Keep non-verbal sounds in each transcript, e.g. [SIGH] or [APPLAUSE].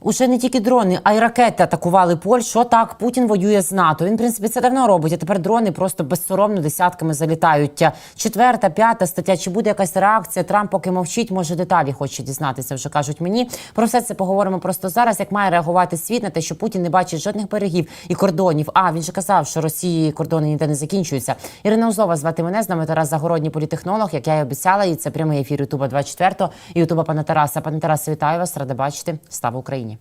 Уже не тільки дрони, а й ракети атакували Польщу. Так, Путін воює з НАТО. Він, в принципі, це давно робить. А тепер дрони просто безсоромно десятками залітають. Четверта, п'ята стаття. Чи буде якась реакція? Трамп поки мовчить, може деталі хоче дізнатися. Вже кажуть мені. Про все це поговоримо просто зараз. Як має реагувати світ на те, що Путін не бачить жодних берегів і кордонів. А він же казав, що Росії кордони ніде не закінчуються. Ірина Узлова звати мене з нами Тарас Загородній політехнолог. Як я й обіцяла, і це прямий ефір Ютуба 24 і Ютуба пана Тараса. Пане Тарасе, вітаю вас. Рада бачити. Слава Україні.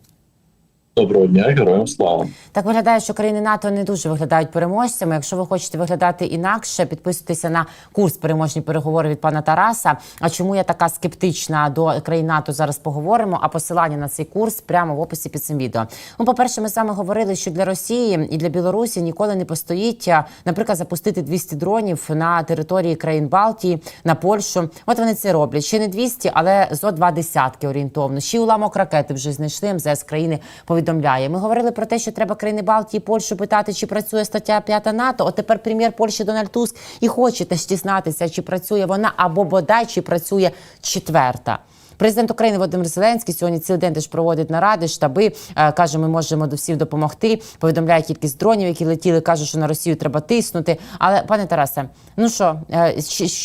Доброго дня, героям слава. Так виглядає, що країни НАТО не дуже виглядають переможцями. Якщо ви хочете виглядати інакше, підписуйтеся на курс переможні переговори від пана Тараса. А чому я така скептична до країн НАТО? Зараз поговоримо. А посилання на цей курс прямо в описі під цим відео. Ну, по перше, ми вами говорили, що для Росії і для Білорусі ніколи не постоїть, наприклад, запустити 200 дронів на території країн Балтії на Польщу. От вони це роблять. Ще не 200, але зо два десятки орієнтовно. Ще уламок ракети вже знайшли. МЗС країни повідомляє. Ми говорили про те, що треба країни Балтії, Польщу питати, чи працює стаття 5 НАТО. От тепер прем'єр Польщі Дональд Туск і хоче теж дізнатися, чи працює вона або бодай чи працює четверта. Президент України Володимир Зеленський сьогодні цілий день теж проводить наради, штаби е, каже, ми можемо до всіх допомогти. Повідомляє кількість дронів, які летіли. каже, що на Росію треба тиснути. Але пане Тарасе, ну що е,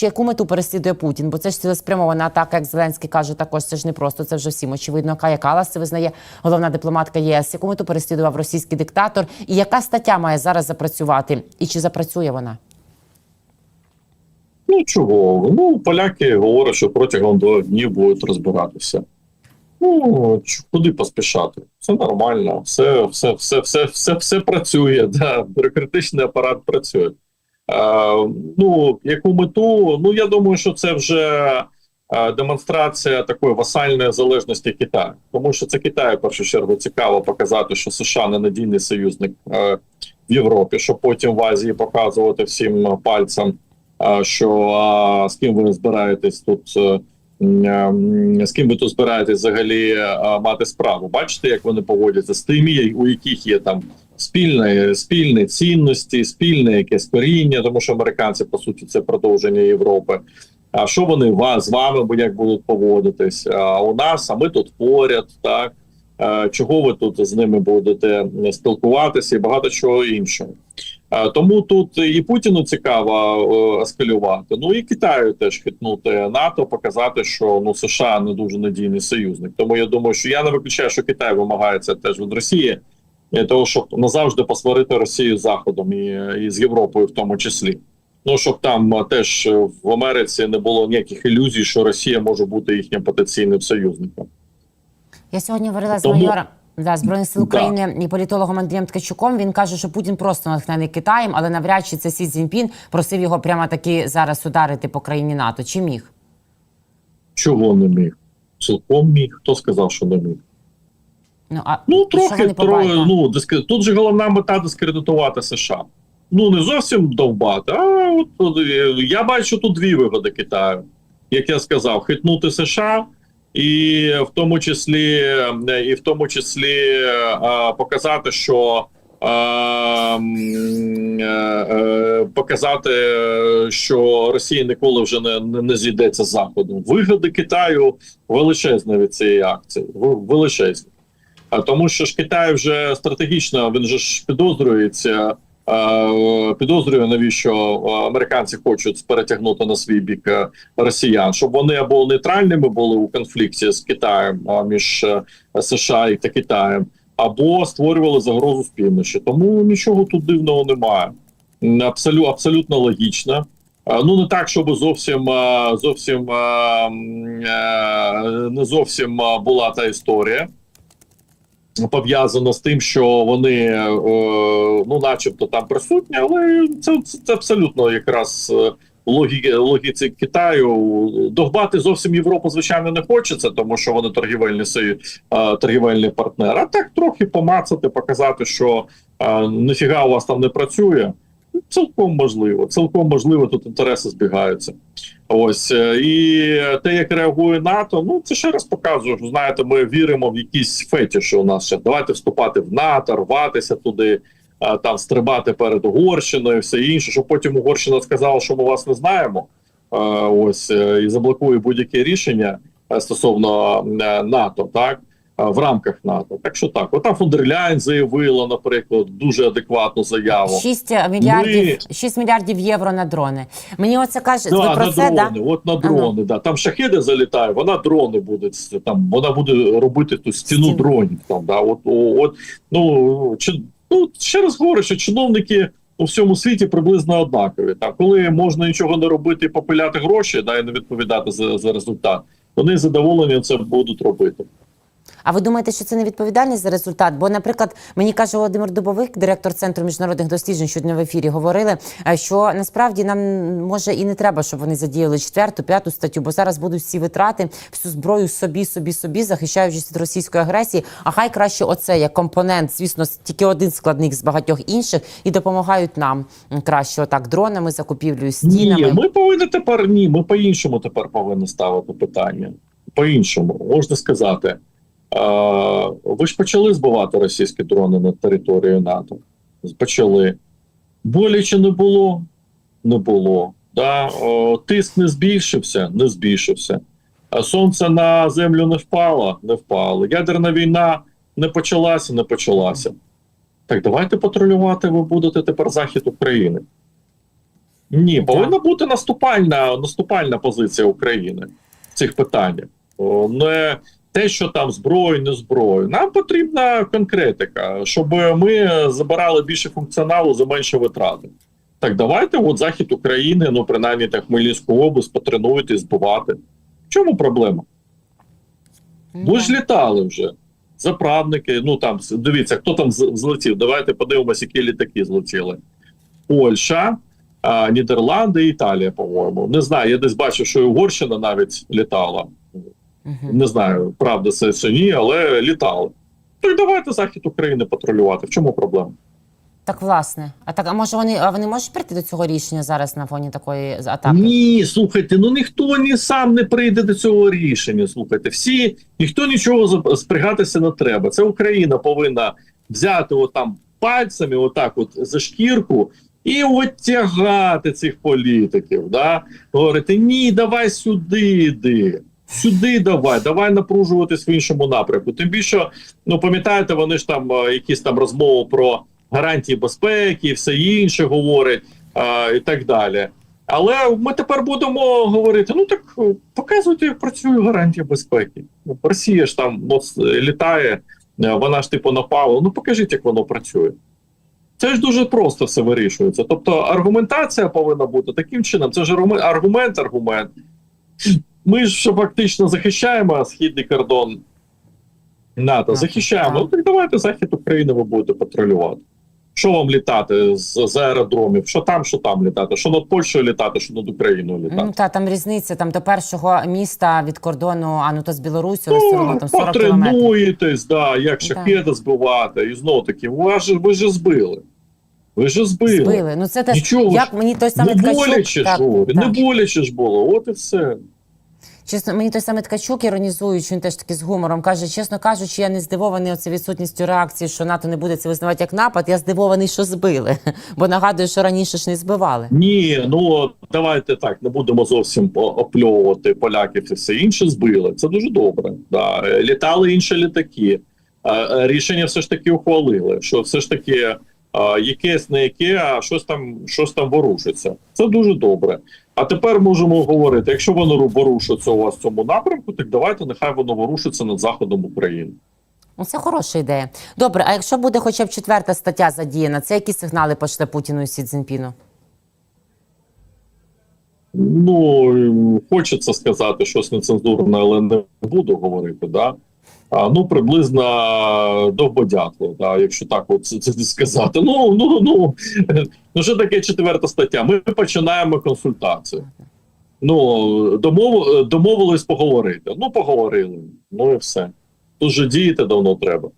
яку мету переслідує Путін? Бо це ж цілеспрямована атака, як Зеленський каже, також це ж не просто. Це вже всім очевидно. Кая Калас визнає головна дипломатка ЄС. Яку мету переслідував російський диктатор? І яка стаття має зараз запрацювати? І чи запрацює вона? Ну чого? Ну, поляки говорять, що протягом двох днів будуть розбиратися. Ну, куди поспішати? Все нормально, все, все, все, все, все, все працює. [LAUGHS] Да. Бюрократичний апарат працює. Е, ну, яку мету? Ну, я думаю, що це вже демонстрація такої васальної залежності Китаю. Тому що це Китаю, в першу чергу, цікаво показати, що США ненадійний союзник е, в Європі, щоб потім в Азії показувати всім пальцем. Що а, з ким ви збираєтесь тут, е, м, з ким ви тут збираєтесь взагалі а, мати справу? Бачите, як вони поводяться з тими, у яких є там спільне, спільні цінності, спільне якесь коріння, тому що американці по суті це продовження Європи. А що вони вас з вами як будуть поводитись? А у нас, а ми тут поряд, так. Е, Чого ви тут з ними будете спілкуватися і багато чого іншого. Е, Тому тут і Путіну цікаво е, ескалювати. Ну і Китаю теж хитнути НАТО, показати, що ну США не дуже надійний союзник. Тому я думаю, що я не виключаю, що Китай вимагає це теж від Росії, для того, щоб назавжди посварити Росію з Заходом і, і з Європою, в тому числі. Ну щоб там е, теж е, в Америці не було ніяких ілюзій, що Росія може бути їхнім потенційним союзником. Я сьогодні говорила з Тому- майором да, збройних сил Да. України і політологом Андрієм Ткачуком. Він каже, що Путін просто натхнений Китаєм, але навряд чи це Сі Цзіньпін просив його прямо таки зараз ударити по країні НАТО. Чи міг? Чого не міг? Цілком міг. Хто сказав, що не міг? Ну а Ну, трохи, побачили? ну, диск- тут же головна мета дискредитувати США. Ну, не зовсім довбати, а от, я бачу тут дві вигоди Китаю. Як я сказав, хитнути США, і в тому числі, е, і в тому числі е, показати, що е, показати, що Росія ніколи вже не, не, зійдеться з заходу. Вигоди Китаю величезні від цієї акції. Величезні. А тому, що ж Китай вже стратегічно він же ж підозрюється, е, підозрює, навіщо е, американці хочуть перетягнути на свій бік е, росіян, щоб вони або нейтральними були у конфлікті з Китаєм між США та Китаєм, або створювали загрозу з півночі. Тому нічого тут дивного немає. Абсолютно, абсолютно логічно. Ну не так, щоб зовсім зовсім не зовсім була та історія пов'язано з тим, що вони, е, ну, начебто, там присутні, але це, це, абсолютно якраз е, логі, логіці Китаю. Догбати зовсім Європу, звичайно, не хочеться, тому що вони торгівельні е, торгівельний партнер. А так трохи помацати, показати, що е, ніфіга у вас там не працює. Цілком можливо, цілком можливо, тут інтереси збігаються. Ось е, і те, як реагує НАТО, ну це ще раз показує. що, Знаєте, ми віримо в якісь фетіші у нас ще. Давайте вступати в НАТО, рватися туди, а, там стрибати перед Угорщиною, все інше. Щоб потім Угорщина сказала, що ми вас не знаємо. е, Ось е, і заблокує будь-яке рішення е, стосовно е, НАТО, так. А, в рамках НАТО. Так що так, ота Фондерляйн заявила, наприклад, дуже адекватну заяву. 6 мільярдів, 6 мільярдів євро на дрони. Мені оце каже, ви Да, про на це, дрони, да? от на дрони, да. Там шахеди залітає, вона дрони буде там, вона буде робити ту стіну Стіну. дронів. Там, да. от, о, от, ну, чи, ну, ще раз говорю, що чиновники у всьому світі приблизно однакові. Там, коли можна нічого не робити і попиляти гроші, да, і не відповідати за, за результат, вони задоволені це будуть робити. А ви думаєте, що це не відповідальність за результат? Бо, наприклад, мені каже Володимир Дубовик, директор центру міжнародних досліджень, що в ефірі говорили, е, що насправді нам може і не треба, щоб вони задіяли четверту, п'яту статтю, бо зараз будуть всі витрати, всю зброю собі, собі, собі, захищаючись від російської агресії. А хай краще оце як компонент, звісно, тільки один складник з багатьох інших, і допомагають нам краще отак дронами, закупівлею, стінами. Ні, ми повинні тепер ні, ми по-іншому тепер повинні ставити питання. По-іншому, можна сказати. Ви ж почали збивати російські дрони на територію НАТО. Почали. Боляче не було? Не було. Да? Тиск не збільшився, не збільшився. Сонце на землю не впало, не впало. Ядерна війна не почалася, не почалася. Так давайте патрулювати ви будете тепер захід України. Ні, повинна бути наступальна, наступальна позиція України в цих питаннях. Не те, що там зброю, не зброю. Нам потрібна конкретика, щоб ми забирали більше функціоналу за менше витрати. Так, давайте, от захід України, ну принаймні так Хмельницьку область, потренуйте, збивати. В чому проблема? Ви ж літали вже. Заправники, ну там дивіться, хто там злетів. Давайте подивимося, які літаки злетіли. Польща, а, Нідерланди і Італія, по-моєму. Не знаю, я десь бачив, що і Угорщина навіть літала. Не знаю, правда це чи ні, але літали. Так давайте захід України патрулювати. В чому проблема? Так, власне. А так, а може вони, а вони можуть прийти до цього рішення зараз на фоні такої атаки? Ні, слухайте, ну ніхто ні сам не прийде до цього рішення. Слухайте, всі ніхто нічого спрягатися не треба. Це Україна повинна взяти отам пальцями, отак, от за шкірку. І оттягати цих політиків, да? говорити: ні, давай сюди йди, сюди давай, давай напружуватись в іншому напрямку. Тим більше, ну пам'ятаєте, вони ж там е, якісь там розмови про гарантії безпеки, все інше говорять е, і так далі. Але ми тепер будемо говорити: ну так е, показуйте, як працює гарантія безпеки. Ну, Росія ж там ну, літає, вона ж типу напала. Ну покажіть, як воно працює. Це ж дуже просто все вирішується. Тобто аргументація повинна бути таким чином. Це ж аргумент, аргумент. Ми ж фактично захищаємо східний кордон НАТО. Захищаємо. Ну так давайте захід України ви будете патрулювати. Що вам літати з, з аеродромів? Що там, що там літати? Що над Польщею літати, що над Україною літати? Ну та там різниця там до першого міста від кордону, а ну то з Білорусі, Ну, там 40 кілометрів. потренуєтесь, да, як шахеди збивати, і знов таки, ви ж ви ж збили. Ви ж збили. Збили. Ну це теж Нічого ж. як мені той самий Не боляче ж, так, говорю, так. не боляче ж було, от і все. Чесно, мені той самий Ткачук іронізуючи, він теж таки з гумором каже, чесно кажучи, я не здивований оце відсутністю реакції, що НАТО не буде це визнавати як напад. Я здивований, що збили. [LAUGHS] Бо нагадую, що раніше ж не збивали. Ні, ну давайте так, не будемо зовсім опльовувати поляків і все інше збили. Це дуже добре. Да. Літали інші літаки. Е, е, Рішення все ж таки ухвалили, що все ж таки якесь не яке, а щось там, щось там ворушиться. Це дуже добре. А тепер можемо говорити: якщо воно ворушиться у вас в цьому напрямку, так давайте нехай воно ворушиться над заходом України. Ну, це хороша ідея. Добре, а якщо буде хоча б четверта стаття задіяна, це які сигнали пошле Путіну і Сі Цзіньпіну? Ну хочеться сказати щось нецензурне, але не буду говорити. Да? Ну, приблизно довбодятло, да, якщо так от сказати. Ну, ну, ну, ну, що таке четверта стаття? Ми починаємо консультацію. Ну, домов, домовились поговорити. Ну, поговорили. Ну і все. Тут же діяти давно треба.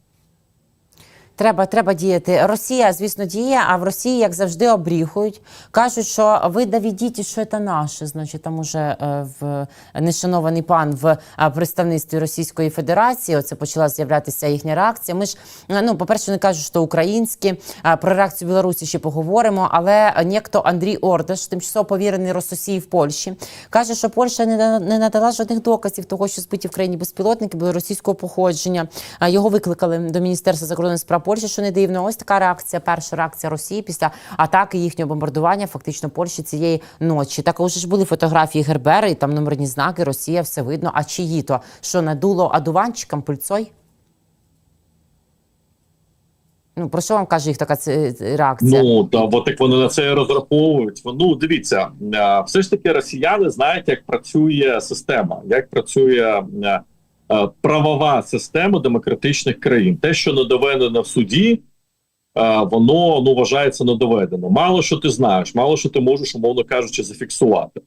Треба, треба діяти. Росія, звісно, діє, а в Росії, як завжди, обріхують. Кажуть, що ви доведіть, що це наше. Значить, там уже е, в нешанований пан в е, представництві Російської Федерації. Оце почала з'являтися їхня реакція. Ми ж е, ну, по-перше, не кажуть, що українські. Про реакцію Білорусі ще поговоримо. Але нєхто Андрій Ордаш, тимчасово повірений Рососії в Польщі, каже, що Польща не надала жодних доказів того, що збиті в країні безпілотники були російського походження. Його викликали до Міністерства закордонних справ Польщі, що не дивно. Ось така реакція. Перша реакція Росії після атаки їхнього бомбардування, фактично Польщі цієї ночі. Також ж були фотографії Гербери, і там номерні знаки. Росія все видно. А чиї то що надуло адуванчикам пульцой? Ну про що вам каже їх така ці- ці- реакція? Ну та бо так вони на це розраховують. Ну дивіться, все ж таки росіяни знають, як працює система, як працює правова система демократичних країн. Те, що не доведено в суді, е, воно ну вважається недоведено. Мало що ти знаєш, мало що ти можеш, умовно кажучи, зафіксувати.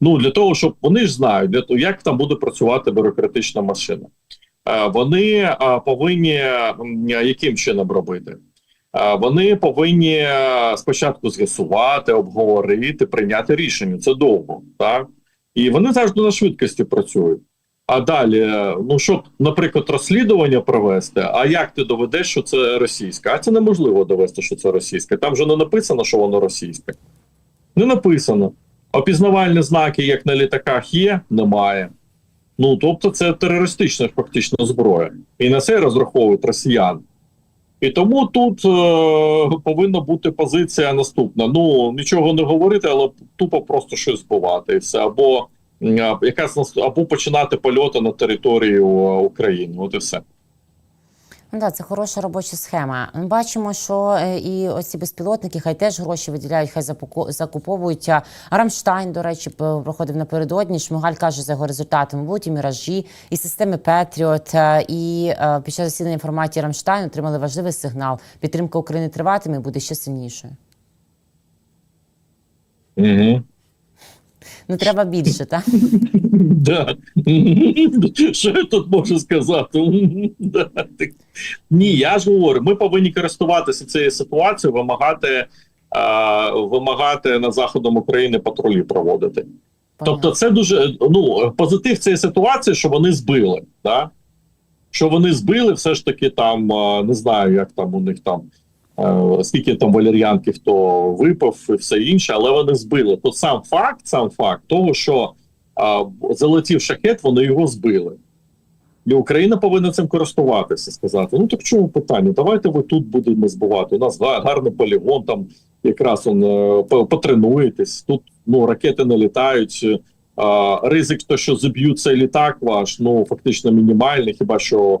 Ну для того, щоб вони ж знають, для того, як там буде працювати бюрократична машина. Е, Вони е, повинні яким чином робити? Е, Вони повинні е, спочатку з'ясувати, обговорити, прийняти рішення. Це довго, так і вони завжди на швидкості працюють. А далі, ну щоб, наприклад, розслідування провести. А як ти доведеш, що це російське? А це неможливо довести, що це російське. Там же не написано, що воно російське. Не написано. Опізнавальні знаки, як на літаках, є, немає. Ну тобто, це терористична фактично зброя, і на це розраховують росіяни. І тому тут е, повинна бути позиція наступна: ну нічого не говорити, але тупо просто щось збивати, і все або нас- або починати польоти на територію України. От і все. Ну, да, це хороша робоча схема. Ми бачимо, що е, і оці безпілотники хай теж гроші виділяють, хай закуповують. Рамштайн, до речі, проходив напередодні. Шмигаль каже, за його результатами будуть і міражі, і системи Петріот. Е, І е, під час засідання інформації Рамштайн отримали важливий сигнал. Підтримка України триватиме і буде ще сильнішою. Угу. Ну треба більше, так? Да. Що я тут можу сказати? Да. Ні, я ж говорю, ми повинні користуватися цією ситуацією, вимагати, а, вимагати на заходом України патрулі проводити. Тобто, це дуже ну позитив цієї ситуації, що вони збили, да? що вони збили, все ж таки там не знаю, як там у них там. Е, Скільки там валер'янки хто випив і все інше, але вони збили. То сам факт, сам факт того, що а, залетів шахет, вони його збили. І Україна повинна цим користуватися, сказати: ну так чому питання? Давайте ви тут будемо збивати. У нас гарний полігон, там якраз он е, потренуєтесь. Тут ну ракети не літають. е, ризик, то, що заб'ють цей літак ваш, ну фактично мінімальний, хіба що е,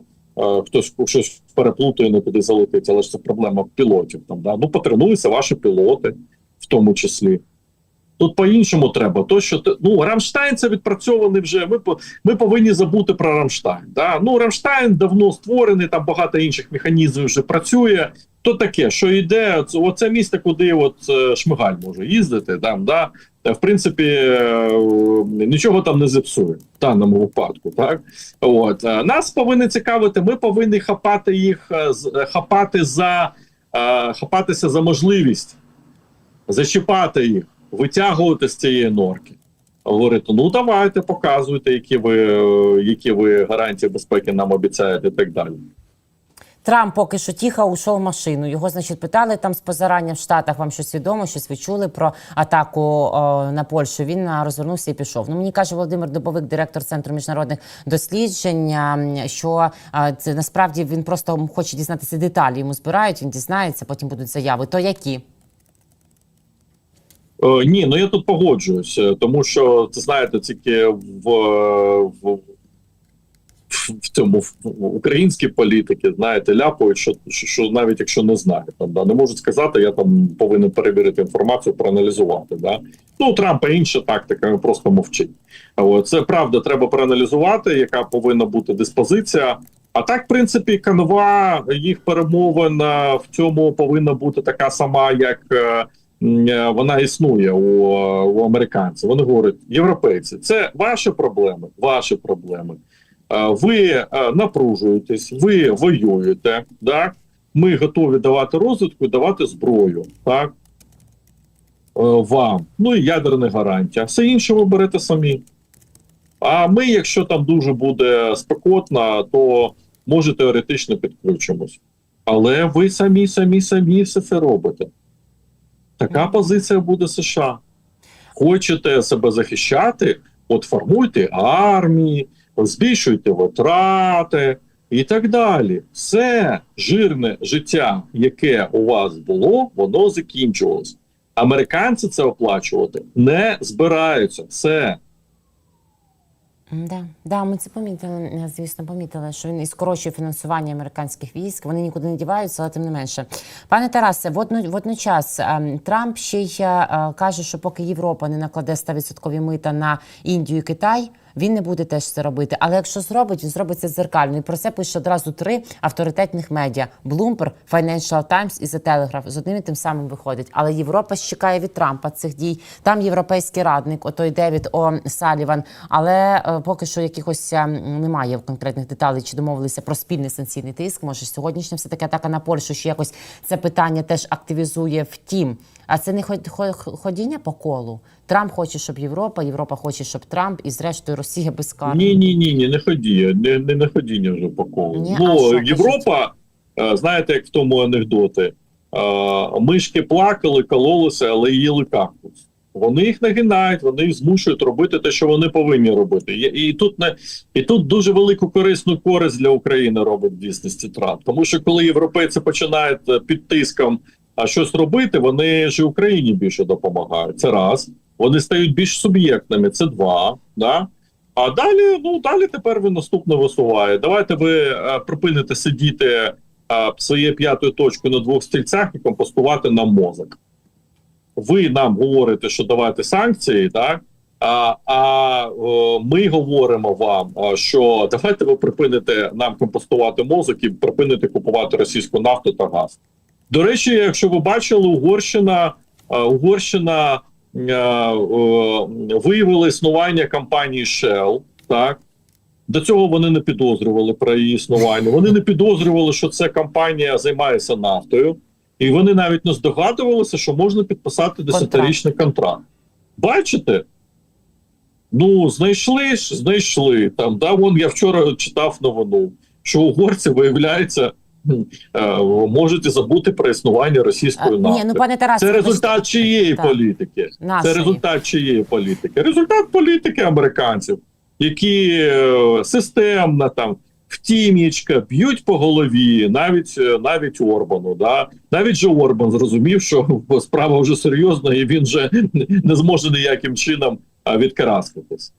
хтось щось переплутає, не туди залетить, але ж це проблема пілотів. Там да ну потренуються ваші пілоти, в тому числі. Тут по-іншому треба. То, що ти- ну Рамштайн це відпрацьований вже. Ми ми повинні забути про Рамштайн. Да? Ну Рамштайн давно створений, там багато інших механізмів вже працює. То таке, що йде, це оце місце, куди от е, Шмигаль може їздити. Там, да? В принципі, е, нічого там не зіпсує в даному випадку. Так от е, нас повинні цікавити. Ми повинні хапати їх, хапати за хапатися за можливість зачіпати їх, витягувати з цієї норки. Говорити, ну давайте, показуйте, які ви, які ви гарантії безпеки нам обіцяєте, і так далі. Трамп поки що тихо ушов в машину. Його, значить, питали там з позарання в Штатах. Вам щось відомо, щось ви чули про атаку о, на Польщу. Він розвернувся і пішов. Ну мені каже Володимир Дубовик, директор центру міжнародних досліджень, що це насправді він просто хоче дізнатися деталі. Йому збирають, він дізнається, потім будуть заяви. То які? Е, ні, ну я тут погоджуюся, тому що це знаєте, тільки в, в, в цьому в українській політики, знаєте, ляпають, що, що, навіть якщо не знають, там да не можуть сказати, я там повинен перевірити інформацію, проаналізувати. Да? Ну Трампа інша тактика, він просто мовчить. Це правда, треба проаналізувати, яка повинна бути диспозиція. А так, в принципі, канва їх перемовин е, в цьому повинна бути така сама, як. е, е, вона існує у, у американців. Вони говорять, європейці, це ваші проблеми, ваші проблеми. Е, Ви е, напружуєтесь, ви воюєте. Так? ми готові давати розвитку і давати зброю, так? Е, вам. Ну і ядерна гарантія. Все інше ви берете самі. А ми, якщо там дуже буде спекотно, то може теоретично підключимось. Але ви самі, самі, самі все це робите. Така позиція буде США. Хочете себе захищати, от формуйте армії, збільшуйте витрати і так далі. Все жирне життя, яке у вас було, воно закінчувалось. Американці це оплачувати не збираються. Все. Да, да, ми це помітили. Звісно, помітили, що він і скорочує фінансування американських військ. Вони нікуди не діваються, але тим не менше. Пане Тарасе, водно, водночас Трамп ще й каже, що поки Європа не накладе 100% мита на Індію і Китай. Він не буде теж це робити. Але якщо зробить, він зробить це дзеркально. І про це пише одразу три авторитетних медіа: Bloomberg, Financial Times і The Telegraph. З одним і тим самим виходить. Але Європа чекає від Трампа цих дій. Там європейський радник, отой Девід О. Саліван. Але е, поки що якихось е, немає конкретних деталей, чи домовилися про спільний санкційний тиск. Може, сьогоднішня все таки атака на Польщу, що якось це питання теж активізує. Втім, а це не ход- ходіння по колу. Трамп хоче, щоб Європа, Європа хоче, щоб Трамп, і зрештою Росія безкарна. Ні, ні, ні, ні, не ходіння, не, не, не ходіння вже по колу. Ні, ну, що, Європа, е, знаєте, як в тому анекдоти, е, мишки плакали, кололися, але їли кактус. Вони їх нагинають, вони їх змушують робити те, що вони повинні робити. І, і тут не і тут дуже велику корисну користь для України робить в дійсності Трамп. Тому що коли європейці починають е, під тиском а щось робити, вони ж і Україні більше допомагають. Це раз. Вони стають більш суб'єктними. Це два. Да? А далі, ну далі тепер він наступне висуває. Давайте ви е, припините сидіти е, своєю п'ятою точкою на двох стільцях і компостувати нам мозок. Ви нам говорите, що давайте санкції, так? А, а ми говоримо вам, що давайте ви припините нам компостувати мозок і припините купувати російську нафту та газ. До речі, якщо ви бачили, Угорщина, е, Угорщина е, виявила існування компанії Shell, так? До цього вони не підозрювали про її існування. Вони не підозрювали, що ця компанія займається нафтою, і вони навіть не здогадувалися, що можна підписати десятирічний контракт. Бачите? Ну, знайшли ж, знайшли. Там, да, вон я вчора читав новину, що угорці, виявляється, е, можуть забути про існування російської нафти. ні, ну пане Тарасе, Це результат чиєї Так. політики? Нашої. Це результат чиєї політики? Результат політики американців, які е, системно там втім'ячка б'ють по голові, навіть е, навіть Орбану. Да? Навіть же Орбан зрозумів, що [LAUGHS] справа вже серйозна, і він вже [LAUGHS] не зможе ніяким чином відкараскатись.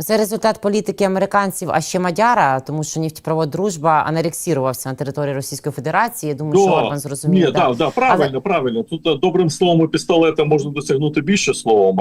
Це результат політики американців, а ще Мадяра, тому що нефтепровод дружба анерексірувався на території Російської Федерації. Я думаю, що Да. Орбан зрозумів. Ні, да. да, да, правильно, правильно. Тут е, добрим словом і пістолетом можна досягнути більше словом.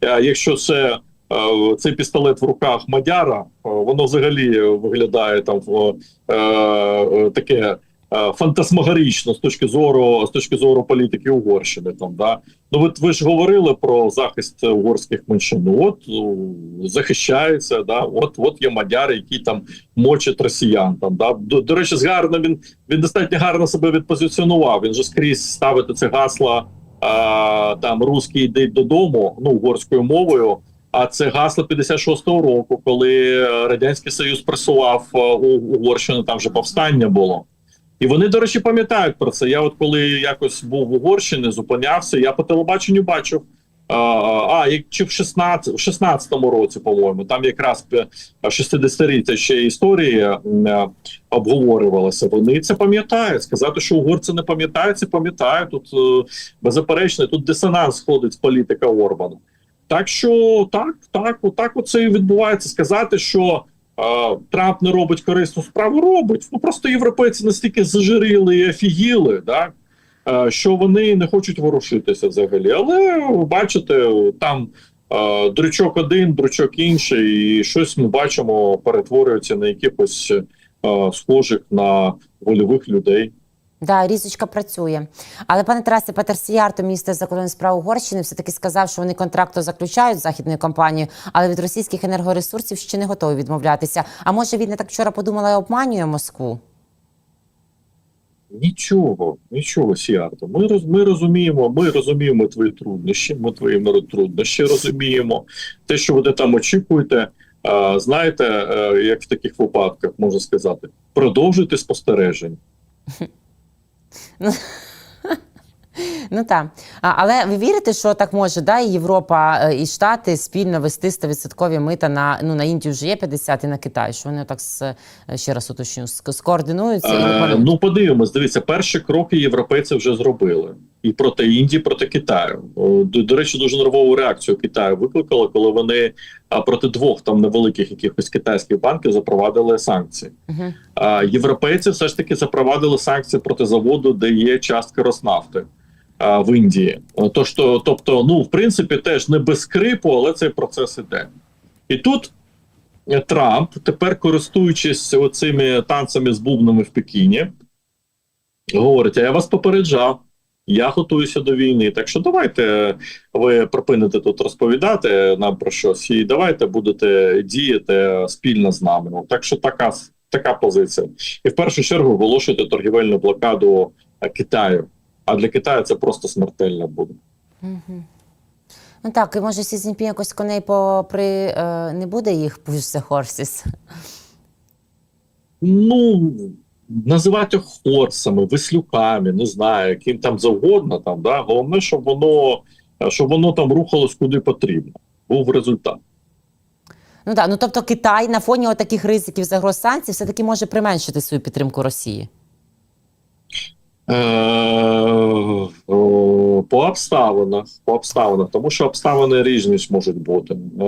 А якщо, це е, цей пістолет в руках Мадяра, е, воно взагалі виглядає там в е, е, таке. Е, Фантасмагорично з точки зору з точки зору політики Угорщини, там да ну ви, ви ж говорили про захист угорських меншин. От ну, захищаються, да, от от є мадяри, які там мочать росіян. Там да до, до речі, з гарно він він достатньо гарно себе відпозиціонував. Він же скрізь ставити це гасло а, там русський йде додому, ну угорською мовою. А це гасло 56-го року, коли е, радянський союз пресував е, у Угорщину, там вже повстання було. І вони, до речі, пам'ятають про це. Я, от коли якось був в Угорщині, зупинявся, я по телебаченню бачив. А, як чи в 16, в 16-му році, по-моєму, там якраз пе- 60-річчя ще історії е. Вони це пам'ятають. Сказати, що угорці не пам'ятають, це пам'ятають. Тут е, беззаперечно, тут дисонанс сходить з політика Орбана. Так що так, так, отак оце і відбувається. Сказати, що Трамп не робить корисну справу, робить. Ну просто європейці настільки зажиріли і офігіли, так, е, що вони не хочуть ворушитися взагалі. Але бачите, там е, дрючок один, дрючок інший, і щось ми бачимо, перетворюється на якихось е, схожих на вольових людей. Да, різочка працює. Але пане Тарасе, Петер Сіярто, міністр закордонних справ Угорщини, все таки сказав, що вони контракту заключають з західною компанією, але від російських енергоресурсів ще не готові відмовлятися. А може він не так вчора подумала і обманює Москву? Нічого, нічого, Сіарто. Ми, роз, ми розуміємо, ми розуміємо твої труднощі, ми твої труднощі розуміємо. Те, що ви там очікуєте, а, знаєте, е, як в таких випадках можна сказати, продовжуйте спостереження. [LAUGHS] Ну так. Але ви вірите, що так може, да, і Європа е, і Штати спільно вести 100% мита на ну на Індію вже є 50 і на Китай. Що вони так з е, ще раз уточню, ск- скоординуються Е, ну, подивимось, дивіться, перші кроки європейці вже зробили. І проти Індії, проти Китаю. До, до речі, дуже нервову реакцію Китаю викликали, коли вони проти двох там невеликих якихось китайських банків запровадили санкції. Мгм. А європейці все ж таки запровадили санкції проти заводу, де є частка Роснафти в Індії. То, що, тобто, ну в принципі, теж не без скрипу, але цей процес іде. І тут е, Трамп, тепер користуючись оцими танцями з бубнами в Пекіні, говорить: а я вас попереджав. Я готуюся до війни. Так що давайте ви припините тут розповідати нам про щось, і давайте будете діяти спільно з нами. Ну, Так що така, така позиція. І в першу чергу оголошуйте торгівельну блокаду е, Китаю. А для Китаю це просто смертельно буде. Ну так, і може Сі Цзіньпін якось коней попри е, не буде їх push the horses? Ну називати хорсами, вислюками, не знаю, яким там завгодно. Там да головне, щоб воно щоб воно там рухалось куди потрібно. Був результат. Ну так, ну тобто Китай на фоні таких ризиків загроз санкцій все-таки може применшити свою підтримку Росії. Е, По обставинах, по обставинах, тому що обставини різні можуть бути. Е,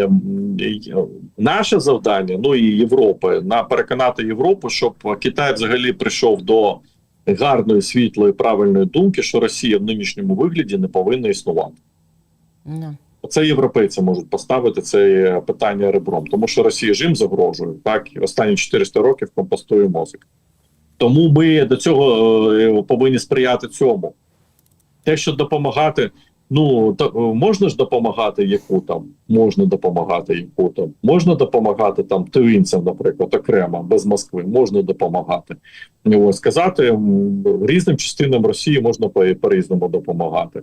е, Наше завдання, ну і Європи, на переконати Європу, щоб Китай взагалі прийшов до гарної, світлої, правильної думки, що Росія в нинішньому вигляді не повинна існувати. Ну. Це європейці можуть поставити це питання ребром, тому що Росія ж їм загрожує так і останні 400 років компостує мозок. Тому ми до цього е, повинні сприяти цьому. Те, що допомагати, ну то, е, можна ж допомагати яку там, можна допомагати яку там, можна допомагати там тивінцям, наприклад, окремо без Москви, можна допомагати. Ну, ось, сказати різним частинам Росії можна по- по-різному допомагати.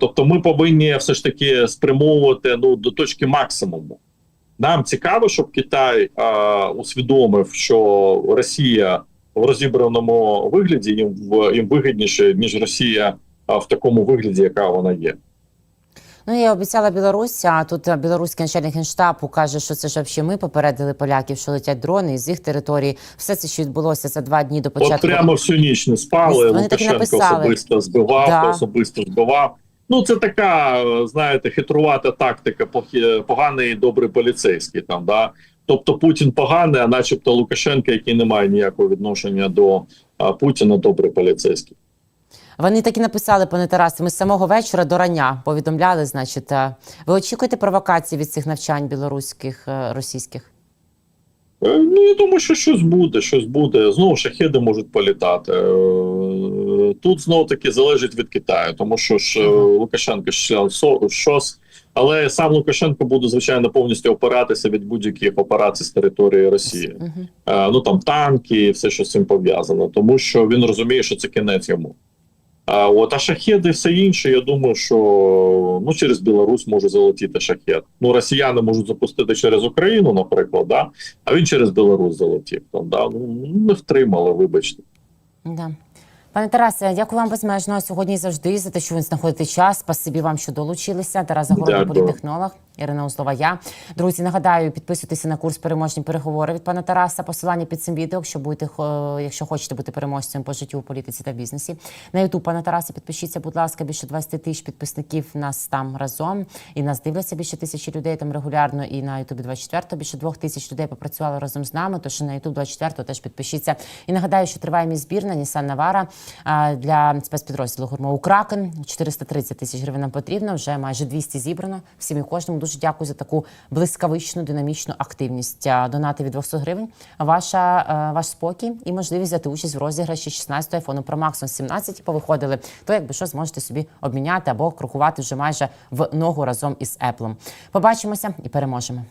Тобто ми повинні все ж таки спрямовувати ну, до точки максимуму. Нам цікаво, щоб Китай а, усвідомив, що Росія в розібраному вигляді їм, в- їм вигідніше, ніж Росія а, в такому вигляді, яка вона є. Ну, я обіцяла Білорусь, а тут е, білоруський начальник генштабу каже, що це ж взагалі ми попередили поляків, що летять дрони із їх території. Все це, що відбулося за два дні до От прямо всю ніч не спали. Вони Лукашенко особисто збивав, Да. особисто збивав. Ну, це така, е, знаєте, хитрувата тактика, похи- поганий і добрий поліцейський там, да. Тобто Путін поганий, а начебто Лукашенко, який не має ніякого відношення до а, Путіна, добрий поліцейський. Вони так і написали, пане Тарасе, ми з самого вечора до рання повідомляли. Значить, е, ви очікуєте провокації від цих навчань білоруських, е, російських? Е, Ну, я думаю, що щось буде, щось буде. Знову шахеди можуть політати. Тут знову таки залежить від Китаю, тому що ж е. Лукашенко член ШОС, але сам Лукашенко буде звичайно повністю опиратися від будь-яких операцій з території Росії. Угу. Е, Ну там танки, і все, що з цим пов'язано, тому що він розуміє, що це кінець йому. А от а шахеди, все інше, я думаю, що ну через Білорусь може залетіти шахет. Ну росіяни можуть запустити через Україну, наприклад, да? а він через Білорусь залетів. Там да ну не втримали, вибачте. Да. Пане Тарасе, дякую вам безмежно сьогодні завжди за те, що ви знаходите час. Спасибі вам, що долучилися. Тарас Загородний, Дякую. Ірина Узлова. Я друзі, нагадаю, підписуйтеся на курс переможні переговори від пана Тараса. Посилання під цим відео, якщо будете якщо хочете бути переможцем по життю у політиці та бізнесі. На Ютуб пана Тараса підпишіться, будь ласка, більше 20 тисяч підписників нас там разом. І нас дивляться більше тисячі людей там регулярно. І на Ютубі 24 більше двох тисяч людей попрацювали разом з нами. Тож на Ютуб 24 теж підпишіться. І нагадаю, що триває мій збір на Nissan Navara а, для спецпідрозділу гурмову Кракен. 430 тисяч гривень нам потрібно. Вже майже 200 зібрано. Всім і кожному дуже дякую за таку блискавичну, динамічну активність. Донати від 200 гривень. Ваша е, ваш спокій і можливість взяти участь в розіграші 16-го айфону Pro Max 17 повиходили. То якби що зможете собі обміняти або крокувати вже майже в ногу разом із Apple. Побачимося і переможемо.